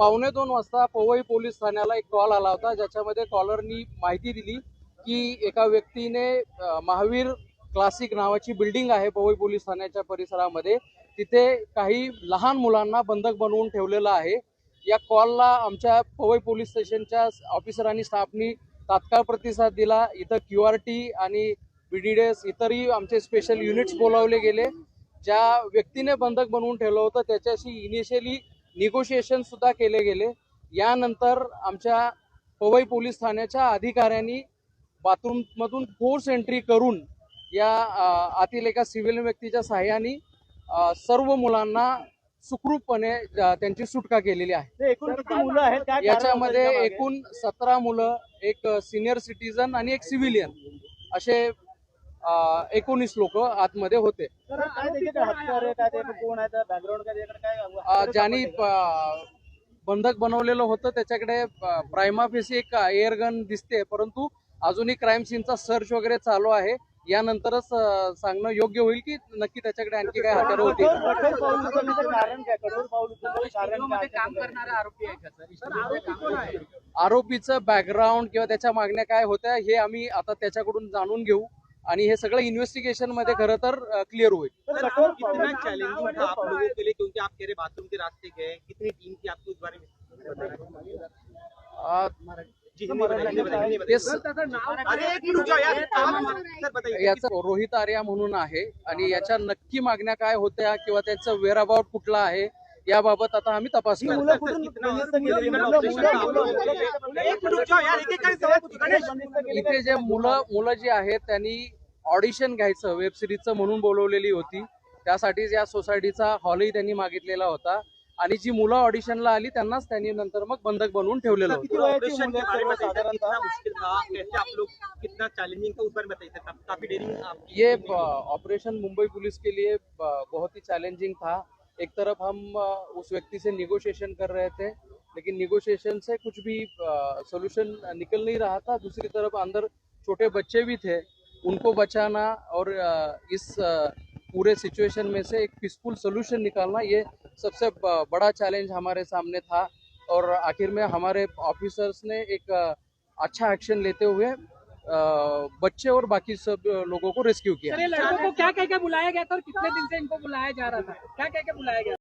पावणे दोन वाजता पवई पोलीस ठाण्याला एक कॉल आला होता ज्याच्यामध्ये कॉलरनी माहिती दिली की एका व्यक्तीने महावीर क्लासिक नावाची बिल्डिंग आहे पवई पोलीस ठाण्याच्या परिसरामध्ये. तिथे काही लहान मुलांना बंधक बनवून ठेवलेलं आहे. या कॉलला आमच्या पवई पोलीस स्टेशनच्या ऑफिसरांनी स्टाफनी तात्काळ प्रतिसाद दिला. इथं क्यू आर टी आणि बीडीडेस इतरही आमचे स्पेशल युनिट्स बोलावले गेले. ज्या व्यक्तीने बंधक बनवून ठेवलं होतं त्याच्याशी इनिशियली निगोशिएशन सुद्धा केले गेले. यानंतर आमच्या पवई पोलीस ठाण्याच्या अधिकाऱ्यांनी बाथरूममधून फोर्स एंट्री करून या आतील एका सिव्हिल व्यक्तीच्या सहाय्याने सर्व मुलांना सुखरूपपणे त्यांची सुटका केलेली आहे. याच्यामध्ये एकूण सतरा मुलं एक सिनियर सिटीजन आणि एक सिव्हिलियन असे एकोणीस लोक आतमध्ये होते. मागे? काय त्याच्याकडे हत्यार आहे काय त्याच्याकडे कोण आहे बॅकग्राऊंड काय त्याच्याकडे काय अ, हत्यारं ज्यांनी बंधक बनवलेलं होतं त्याच्याकडे प्रायमा फेसी एक एअर गन दिसते. परंतु अजूनही क्राईम सीनचा सर्च वगैरे चालू आहे. यानंतरच सांगणं योग्य होईल की नक्की त्याच्याकडे आणखी काय हत्यारं होती आरोपीचं बॅकग्राऊंड किंवा त्याच्या मागण्या काय होत्या हे आम्ही आता त्याच्याकडून जाणून घेऊ. आणि हे सगळं इन्व्हेस्टिगेशनमध्ये खरं तर क्लिअर होईल. कितना पाऊल- चैलेंजिंग था आप लोगों के लिए क्योंकि आप कह रहे बाथरूम के रास्ते गए कितनी टीम थी आपको इस बारे में याचा रोहित आर्या म्हणून आहे आणि याच्या नक्की मागण्या काय होत्या किंवा त्याचं वेअर अबाउट कुठला आहे याबाबत आता आम्ही तपास इथे जे मुलं मुलं जी आहेत त्यांनी ऑडिशन घ्यायचं वेब सिरीजचं म्हणून बोलवलेली होती. त्यासाठीच या सोसायटीचा हॉलही त्यांनी मागितलेला होता. आणि जी मुलं ऑडिशनला आली त्यांनाच त्यांनी नंतर मग बंधक बनवून ठेवलेलं होतं. किती वयाची ऑपरेशन मुलं के बारे में सर्व बताइए सर, कितना साधारणतः मुश्किल था कैसे आप लोग कितना चैलेंजिंग था उस बारे में बताइए सर? काफी- काफी डेरिंग आपकी ये ऑपरेशन मुंबई पुलिस के लिए बहुत ही चैलेंजिंग था. एक तरफ़ हम उस व्यक्ति से निगोशिएशन कर रहे थे, लेकिन निगोशिएशन से कुछ भी सोल्यूशन निकल नहीं रहा था। दूसरी तरफ़ अंदर छोटे बच्चे भी थे, उनको बचाना और इस पूरे सिचुएशन में से एक पीसफुल सोल्यूशन निकालना, ये सबसे बड़ा चैलेंज हमारे सामने था। और आखिर में हमारे ऑफिसर्स ने एक अच्छा एक्शन लेते हुए बच्चे और बाकी सब लोगों को रेस्क्यू किया। सर लड़कों को क्या क्या क्या बुलाया गया था और कितने दिन से इनको बुलाया जा रहा था? क्या क्या क्या बुलाया गया